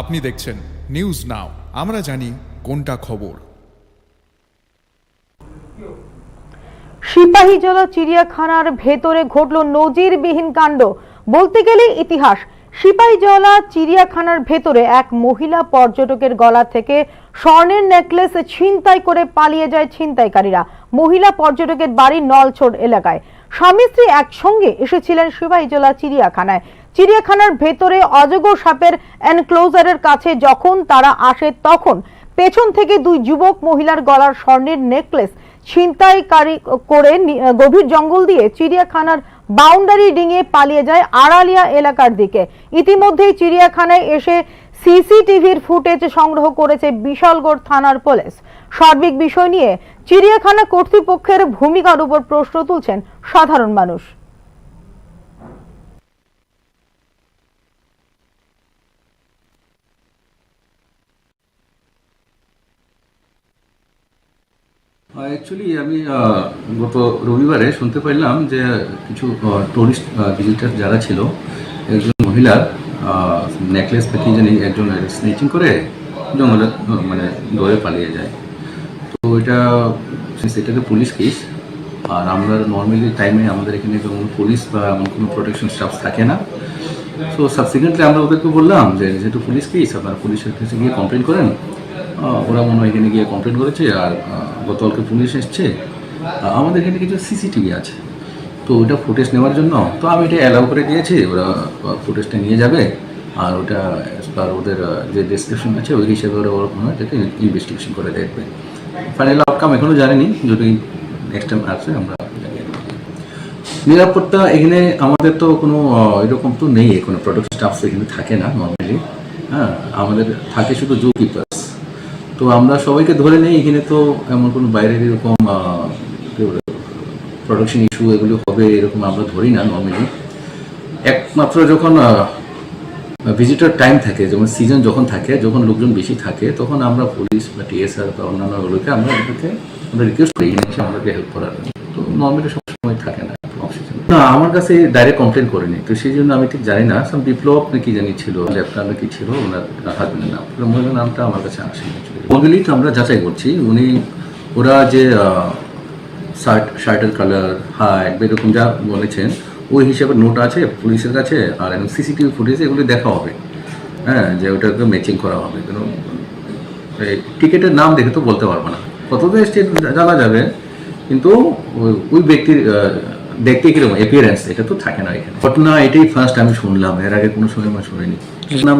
আপনি দেখছেন news now আমরা জানি কোনটা খবর। সিপাহীজলা চিড়িয়াখানার ভেতরে ঘটল নজিরবিহীন কাণ্ড। বলতে গেলে ইতিহাস। সিপাহীজলা চিড়িয়াখানার ভেতরে এক মহিলা পর্যটকের গলা থেকে স্বর্ণের নেকলেস ছিনতাই করে পালিয়ে যায় ছিনতাইকারীরা। মহিলা পর্যটকের বাড়ি নলছোড় এলাকায়। স্বামী স্ত্রী একসঙ্গে এসেছিলেন সিপাহীজলা চিড়িয়াখানায়। চিড়িয়াখানার ভেতরে অজগর সাপের এনক্লোজারের কাছে যখন তারা আসে তখন পেছন থেকে দুই যুবক মহিলার গলার স্বর্ণের নেকলেস ছিনতাইকারী করে গভীর জঙ্গল দিয়ে চিড়িয়াখানার বাউন্ডারি ডিঙিয়ে পালিয়ে যায় আড়ালিয়া এলাকার দিকে। ইতিমধ্যেই চিড়িয়াখানায় এসে সিসিটিভির ফুটেজ সংগ্রহ করেছে বিশালগড় থানার পুলিশ। সার্বিক বিষয় নিয়ে চিড়িয়াখানা কর্তৃপক্ষের ভূমিকার উপর প্রশ্ন তুলছেন সাধারণ মানুষ। অ্যাকচুয়ালি আমি গত রবিবারে শুনতে পাইলাম যে কিছু টুরিস্ট ভিজিটার যারা ছিল, একজন মহিলার নেকলেস কি জানি একজন স্নেচিং করে জঙ্গলে মানে দৌড়ে পালিয়ে যায়। তো এটা সেটাকে পুলিশ কেস আর আমরা নর্মালি টাইমে আমাদের এখানে কোনো পুলিশ বা এমন কোনো প্রোটেকশন স্টাফ থাকে না। সো সাবসিকুয়েন্টলি আমরা ওদেরকে বললাম যে, যেহেতু পুলিশ কেস আপনারা পুলিশের কাছে গিয়ে কমপ্লেন করেন ওরা মনে হয় এখানে গিয়ে কমপ্লেন করেছে আর গতকালকে পুলিশ এসছে। আমাদের এখানে কিছু সিসিটিভি আছে। তো ওটা ফুটেজ নেওয়ার জন্য, তো আমি এটা অ্যালাউ করে দিয়েছি, ওরা ফুটেজটা নিয়ে যাবে। আর ওটা per ওদের যে ডেসক্রিপশন আছে, ওই হিসেবে ওরা ওরা মনে হয় ইনভেস্টিগেশন করে দেখবে। ফাইনাল আউটকাম এখনও জানিনি, যদি নেক্সট টাইম আসে আমরা নিরাপত্তা এখানে আমাদের তো কোনো এরকম তো নেই, কোনো প্রোডাক্ট স্টাফ এখানে থাকে না নর্মালি হ্যাঁ আমাদের থাকে শুধু জু কিপার্স তো আমরা সবাইকে ধরে নেই, এখানে তো এমন কোনো বাইরের এরকম প্রোডাকশন ইস্যু এগুলো হবে এরকম আমরা ধরি না নর্মালি একমাত্র যখন ভিজিটার টাইম থাকে যেমন সিজন যখন থাকে, যখন লোকজন বেশি থাকে, তখন আমরা পুলিশ বা টিএসআর বা অন্যান্যগুলোকে আমরা এটাকে, আমরা রিকোয়েস্ট করি আমাদেরকে হেল্প করার। তো নর্মালি সবসময় থাকে না অক্সিজেন না, আমার কাছে ডাইরেক্ট কমপ্লেন করেনি। তো সেই জন্য আমি ঠিক জানি না সাম বিপ্লব নাকি জানি ছিল লেফটেন্যান্ট নাকি ছিল, ওনার হাজবেন্ডের নাম। মহিলার নামটা আমার কাছে আসেনি তো আমরা যাচাই করছি, উনি, ওরা যে শার্ট শার্টের কালার হাইট এরকম যা বলেছেন, ওই হিসেবে নোট আছে পুলিশের কাছে, আর এখন সিসিটিভি ফুটেজে এগুলি দেখা হবে। হ্যাঁ যে ওটাকে ম্যাচিং করা হবে। কেন টিকিটের নাম দেখে তো বলতে পারব না। কতটা স্টেট জানা যাবে, কিন্তু ওই- ব্যক্তির দেখতে কীরকম এপিয়ারেন্স এটা তো থাকে না এখানে। ঘটনা এটাই ফার্স্ট আমি শুনলাম, এর আগে কোনো সময় আমার শুনিনি। নাম